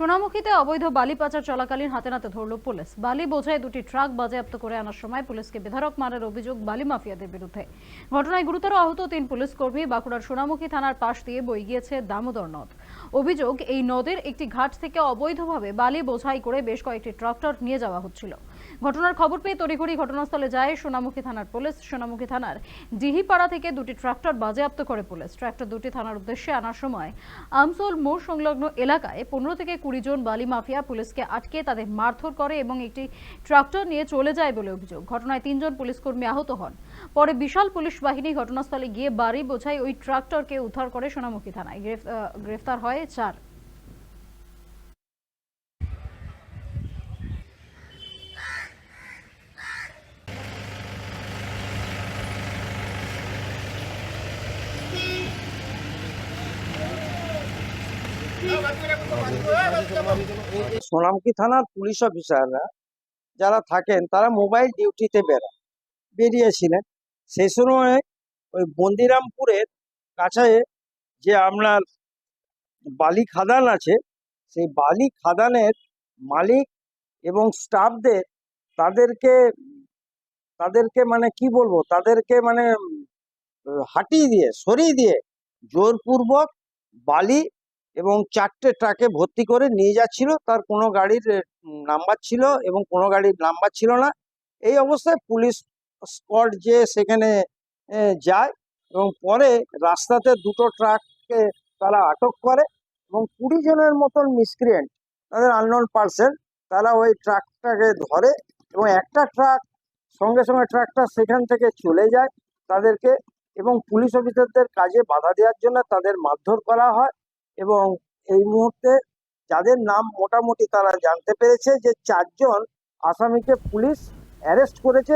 সোনামুখীতে অবৈধ বালি পাচার চলাকালীন হাতে নাতে ধরল পুলিশ। বালি বোঝায় দুটি ট্রাক বাজেয়াপ্ত করে আনার সময় পুলিশকে বেধারক মারের অভিযোগ বালি মাফিয়াদের বিরুদ্ধে। ঘটনায় গুরুতর আহত তিন পুলিশ কর্মী বাঁকুড়ার সোনামুখী থানার পাশ দিয়ে বই গিয়েছে দামোদর নদ। অভিযোগ, এই নদের একটি ঘাট থেকে অবৈধভাবে বালি বোঝাই করে বেশ কয়েকটি ট্রাক্টর নিয়ে যাওয়া হচ্ছিল। ঘটনার খবর পেয়ে তড়িঘড়ি ঘটনাস্থলে যায় সোনামুখী থানার পুলিশ। সোনামুখী থানার ডিহিপাড়া থেকে দুটি ট্রাক্টর বাজেয়াপ্ত করে পুলিশ। ট্রাক্টর দুটি থানার উদ্দেশ্যে আনার সময় আমসোল মোড় সংলগ্ন এলাকায় পনেরো থেকে কুড়ি জন বালি মাফিয়া পুলিশকে আটকে তাদের মারধর করে এবং একটি ট্রাক্টর নিয়ে চলে যায় বলে অভিযোগ। ঘটনায় তিনজন পুলিশ কর্মী আহত হন। পরে বিশাল পুলিশ বাহিনী ঘটনাস্থলে গিয়ে বাড়ি বোঝাই ওই ট্রাক্টরকে উদ্ধার করে সোনামুখী থানায় গ্রেফ- গ্রেফতার হয়। চার সোনামকি থানার পুলিশ অফিসাররা যারা থাকেন, তারা মোবাইল ডিউটিতে বেরোন বেরিয়েছিলেন। সেই সময় ওই বন্দিরামপুরের কাছে যে আপনার বালি খাদান আছে, সেই বালি খাদানের মালিক এবং স্টাফদের তাদেরকে তাদেরকে মানে কি বলব, তাদেরকে মানে হাঁটিয়ে দিয়ে, সরিয়ে দিয়ে জোরপূর্বক বালি এবং চারটে ট্রাকে ভর্তি করে নিয়ে যাচ্ছিল। তার কোনো গাড়ির নাম্বার ছিল এবং কোনো গাড়ির নাম্বার ছিল না। এই অবস্থায় পুলিশ স্কোয়াড যে সেখানে যায় এবং পরে রাস্তাতে দুটো ট্রাককে তারা আটক করে এবং কুড়ি জনের মতন মিসক্রিয়েন্ট, তাদের আননোন পার্সন তারা ওই ট্রাকটাকে ধরে এবং একটা ট্রাক, সঙ্গে সঙ্গে ট্রাকটা সেখান থেকে চলে যায় তাদেরকে এবং পুলিশ অফিসারদের কাজে বাধা দেওয়ার জন্য তাদের মারধর করা হয় এবং এই মুহূর্তে যাদের নাম মোটামুটি তারা জানতে পেরেছে যে চারজন আসামিকে পুলিশ অ্যারেস্ট করেছে